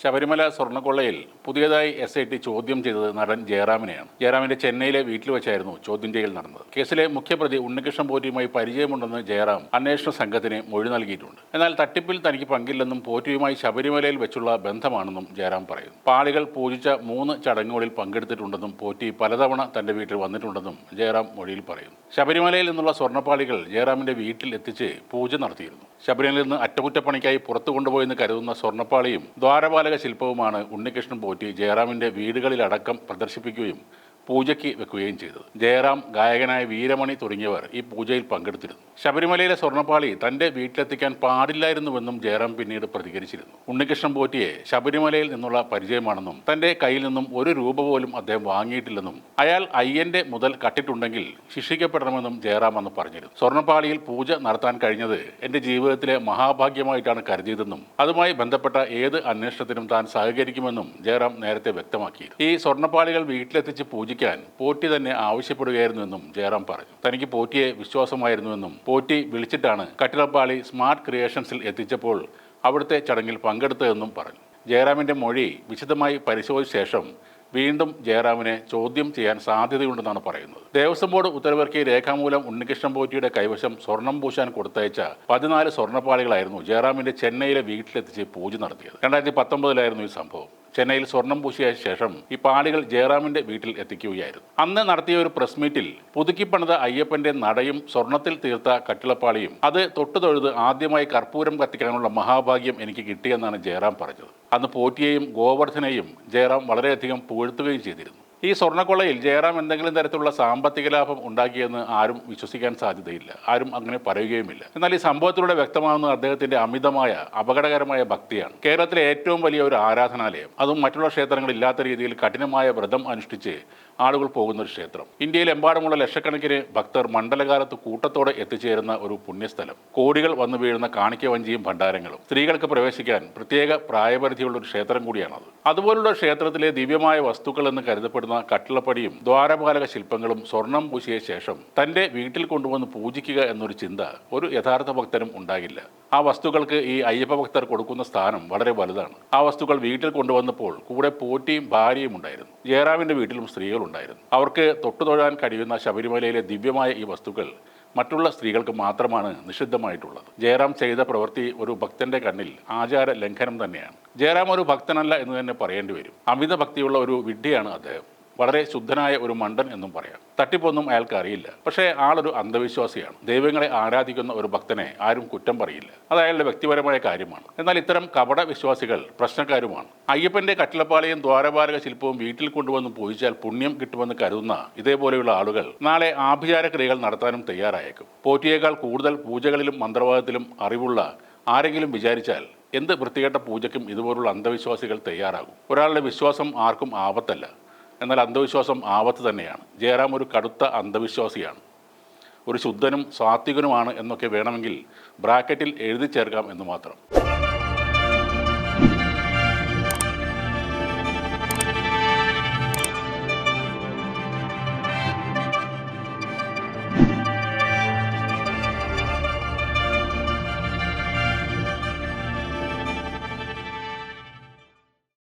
ശബരിമല സ്വർണക്കൊള്ളയിൽ പുതിയതായി S I T ചോദ്യം ചെയ്തത് നടൻ ജയറാമിനെയാണ്. ജയറാമിന്റെ ചെന്നൈയിലെ വീട്ടിൽ വെച്ചായിരുന്നു ചോദ്യം ചെയ്യൽ നടന്നത്. കേസിലെ മുഖ്യപ്രതി ഉണ്ണികൃഷ്ണൻ പോറ്റിയുമായി പരിചയമുണ്ടെന്ന് ജയറാം അന്വേഷണ സംഘത്തിന് മൊഴി നൽകിയിട്ടുണ്ട്. എന്നാൽ തട്ടിപ്പിൽ തനിക്ക് പങ്കില്ലെന്നും പോറ്റിയുമായി ശബരിമലയിൽ വെച്ചുള്ള ബന്ധമാണെന്നും ജയറാം പറയുന്നു. പാളികൾ പൂജിച്ച മൂന്ന് ചടങ്ങുകളിൽ പങ്കെടുത്തിട്ടുണ്ടെന്നും പോറ്റി പലതവണ തന്റെ വീട്ടിൽ വന്നിട്ടുണ്ടെന്നും ജയറാം മൊഴിയിൽ പറയുന്നു. ശബരിമലയിൽ നിന്നുള്ള സ്വർണപ്പാളികൾ ജയറാമിന്റെ വീട്ടിൽ എത്തിച്ച് പൂജ നടത്തിയിരുന്നു. ശബരിമലയിൽ നിന്ന് അറ്റകുറ്റപ്പണിക്കായി പുറത്തു കൊണ്ടുപോയെന്ന് കരുതുന്ന സ്വർണപ്പാളിയും ദ്വാരപാലക ശില്പവുമാണ് ഉണ്ണികൃഷ്ണൻ പോറ്റി ജയറാമിന്റെ വീടുകളിലടക്കം പ്രദർശിപ്പിക്കുകയും പൂജയ്ക്ക് വെക്കുകയും ചെയ്തത്. ജയറാം ഗായകനായ വീരമണി തുടങ്ങിയവർ ഈ പൂജയിൽ പങ്കെടുത്തിരുന്നു. ശബരിമലയിലെ സ്വർണപ്പാളി തന്റെ വീട്ടിലെത്തിക്കാൻ പാടില്ലായിരുന്നുവെന്നും ജയറാം പിന്നീട് പ്രതികരിച്ചിരുന്നു. ഉണ്ണികൃഷ്ണൻ പോറ്റിയെ ശബരിമലയിൽ നിന്നുള്ള പരിചയമാണെന്നും തന്റെ കയ്യിൽ നിന്നും ഒരു രൂപ പോലും അദ്ദേഹം വാങ്ങിയിട്ടില്ലെന്നും അയാൾ അയ്യന്റെ മുതൽ കട്ടിട്ടുണ്ടെങ്കിൽ ശിക്ഷിക്കപ്പെടണമെന്നും ജയറാം അന്ന് പറഞ്ഞിരുന്നു. സ്വർണപ്പാളിയിൽ പൂജ നടത്താൻ കഴിഞ്ഞത് എന്റെ ജീവിതത്തിലെ മഹാഭാഗ്യമായിട്ടാണ് കരുതിയതെന്നും അതുമായി ബന്ധപ്പെട്ട ഏത് അന്വേഷണത്തിനും താൻ സഹകരിക്കുമെന്നും ജയറാം നേരത്തെ വ്യക്തമാക്കിയിരുന്നു. ഈ സ്വർണപ്പാളികൾ വീട്ടിലെത്തിച്ച് പൂജിക്കാൻ പോറ്റി തന്നെ ആവശ്യപ്പെടുകയായിരുന്നുവെന്നും ജയറാം പറഞ്ഞു. തനിക്ക് പോറ്റിയെ വിശ്വാസമായിരുന്നുവെന്നും പോറ്റി വിളിച്ചിട്ടാണ് കട്ടിലപ്പാളി സ്മാർട്ട് ക്രിയേഷൻസിൽ എത്തിച്ചപ്പോൾ അവിടുത്തെ ചടങ്ങിൽ പങ്കെടുത്തതെന്നും പറഞ്ഞു. ജയറാമിന്റെ മൊഴി വിശദമായി പരിശോധിച്ച ശേഷം വീണ്ടും ജയറാമിനെ ചോദ്യം ചെയ്യാൻ സാധ്യതയുണ്ടെന്നാണ് പറയുന്നത്. ദേവസ്വം ബോർഡ് ഉത്തരവിറക്കിയ രേഖാമൂലം ഉണ്ണികൃഷ്ണൻ പോറ്റിയുടെ കൈവശം സ്വർണം പൂശാൻ കൊടുത്തയച്ച പതിനാല് സ്വർണപ്പാളികളായിരുന്നു ജയറാമിന്റെ ചെന്നൈയിലെ വീട്ടിലെത്തിച്ച് പൂജ നടത്തിയത്. രണ്ടായിരത്തി പത്തൊമ്പതിലായിരുന്നു ഈ സംഭവം. ചെന്നൈയിൽ സ്വർണം പൂശിയ ശേഷം ഈ പാളികൾ ജയറാമിന്റെ വീട്ടിൽ എത്തിക്കുകയായിരുന്നു. അന്ന് നടത്തിയ ഒരു പ്രസ് മീറ്റിൽ പുതുക്കിപ്പണിത അയ്യപ്പന്റെ നടയും സ്വർണത്തിൽ തീർത്ത കട്ടിളപ്പാളിയും അത് തൊട്ടു തൊഴുത് ആദ്യമായി കർപ്പൂരം കത്തിക്കാനുള്ള മഹാഭാഗ്യം എനിക്ക് കിട്ടിയെന്നാണ് ജയറാം പറഞ്ഞത്. അന്ന് പോറ്റിയെയും ഗോവർദ്ധനെയും ജയറാം വളരെയധികം പുകഴ്ത്തുകയും ചെയ്തിരുന്നു. ഈ സ്വർണക്കൊള്ളയിൽ ജയറാം എന്തെങ്കിലും തരത്തിലുള്ള സാമ്പത്തിക ലാഭം ഉണ്ടാക്കിയെന്ന് ആരും വിശ്വസിക്കാൻ സാധ്യതയില്ല. ആരും അങ്ങനെ പറയുകയുമില്ല. എന്നാൽ ഈ സംഭവത്തിലൂടെ വ്യക്തമാകുന്ന അദ്ദേഹത്തിന്റെ അമിതമായ അപകടകരമായ ഭക്തിയാണ്. കേരളത്തിലെ ഏറ്റവും വലിയ ഒരു ആരാധനാലയം. അതും മറ്റുള്ള ക്ഷേത്രങ്ങൾ ഇല്ലാത്ത രീതിയിൽ കഠിനമായ വ്രതം അനുഷ്ഠിച്ച് ആളുകൾ പോകുന്ന ഒരു ക്ഷേത്രം. ഇന്ത്യയിലെമ്പാടുമുള്ള ലക്ഷക്കണക്കിന് ഭക്തർ മണ്ഡലകാലത്ത് കൂട്ടത്തോടെ എത്തിച്ചേരുന്ന ഒരു പുണ്യസ്ഥലം. കോടികൾ വന്നു വീഴുന്ന കാണിക്ക വഞ്ചിയും ഭണ്ഡാരങ്ങളും സ്ത്രീകൾക്ക് പ്രവേശിക്കാൻ പ്രത്യേക പ്രായപരിധിയുള്ള ഒരു ക്ഷേത്രം കൂടിയാണത്. അതുപോലുള്ള ക്ഷേത്രത്തിലെ ദിവ്യമായ വസ്തുക്കൾ എന്ന് കരുതപ്പെടുന്ന കട്ടിളപ്പടിയും ദ്വാരപാലക ശില്പങ്ങളും സ്വർണം പൂശിയ ശേഷം തന്റെ വീട്ടിൽ കൊണ്ടുവന്ന് പൂജിക്കുക എന്നൊരു ചിന്ത ഒരു യഥാർത്ഥ ഭക്തനും ഉണ്ടാകില്ല. ആ വസ്തുക്കൾക്ക് ഈ അയ്യപ്പ ഭക്തർ കൊടുക്കുന്ന സ്ഥാനം വളരെ വലുതാണ്. ആ വസ്തുക്കൾ വീട്ടിൽ കൊണ്ടുവന്നപ്പോൾ കൂടെ പോറ്റിയും ഭാര്യയും ഉണ്ടായിരുന്നു. ജയറാമിന്റെ വീട്ടിലും സ്ത്രീകളുണ്ടായിരുന്നു. അവർക്ക് തൊട്ടുതൊഴാൻ കഴിയുന്ന ശബരിമലയിലെ ദിവ്യമായ ഈ വസ്തുക്കൾ മറ്റുള്ള സ്ത്രീകൾക്ക് മാത്രമാണ് നിഷിദ്ധമായിട്ടുള്ളത്. ജയറാം ചെയ്ത പ്രവൃത്തി ഒരു ഭക്തന്റെ കണ്ണിൽ ആചാര ലംഘനം തന്നെയാണ്. ജയറാം ഒരു ഭക്തനല്ല എന്ന് തന്നെ പറയേണ്ടി വരും. അമിത ഭക്തിയുള്ള ഒരു വിഡ്ഢിയാണ് അദ്ദേഹം. വളരെ ശുദ്ധനായ ഒരു മണ്ടൻ എന്നും പറയാം. തട്ടിപ്പൊന്നും അയാൾക്ക് അറിയില്ല. പക്ഷേ ആളൊരു അന്ധവിശ്വാസിയാണ്. ദൈവങ്ങളെ ആരാധിക്കുന്ന ഒരു ഭക്തനെ ആരും കുറ്റം പറയില്ല. അത് അയാളുടെ വ്യക്തിപരമായ കാര്യമാണ്. എന്നാൽ ഇത്തരം കപട വിശ്വാസികൾ പ്രശ്നക്കാരുമാണ്. അയ്യപ്പന്റെ കട്ടിലപ്പാളിയും ദ്വാരപാലക ശില്പവും വീട്ടിൽ കൊണ്ടുവന്ന് പൂജിച്ചാൽ പുണ്യം കിട്ടുമെന്ന് കരുതുന്ന ഇതേപോലെയുള്ള ആളുകൾ നാളെ ആഭിചാര ക്രിയകൾ നടത്താനും തയ്യാറായേക്കും. പോറ്റിയേക്കാൾ കൂടുതൽ പൂജകളിലും മന്ത്രവാദത്തിലും അറിവുള്ള ആരെങ്കിലും വിചാരിച്ചാൽ എന്ത് വൃത്തികെട്ട പൂജയ്ക്കും ഇതുപോലുള്ള അന്ധവിശ്വാസികൾ തയ്യാറാകും. ഒരാളുടെ വിശ്വാസം ആർക്കും ആപത്തല്ല. എന്നാൽ അന്ധവിശ്വാസം ആപത്ത് തന്നെയാണ്. ജയറാം ഒരു കടുത്ത അന്ധവിശ്വാസിയാണ്. ഒരു ശുദ്ധനും സാത്വികനുമാണ് എന്നൊക്കെ വേണമെങ്കിൽ ബ്രാക്കറ്റിൽ എഴുതി ചേർക്കാം എന്ന് മാത്രം.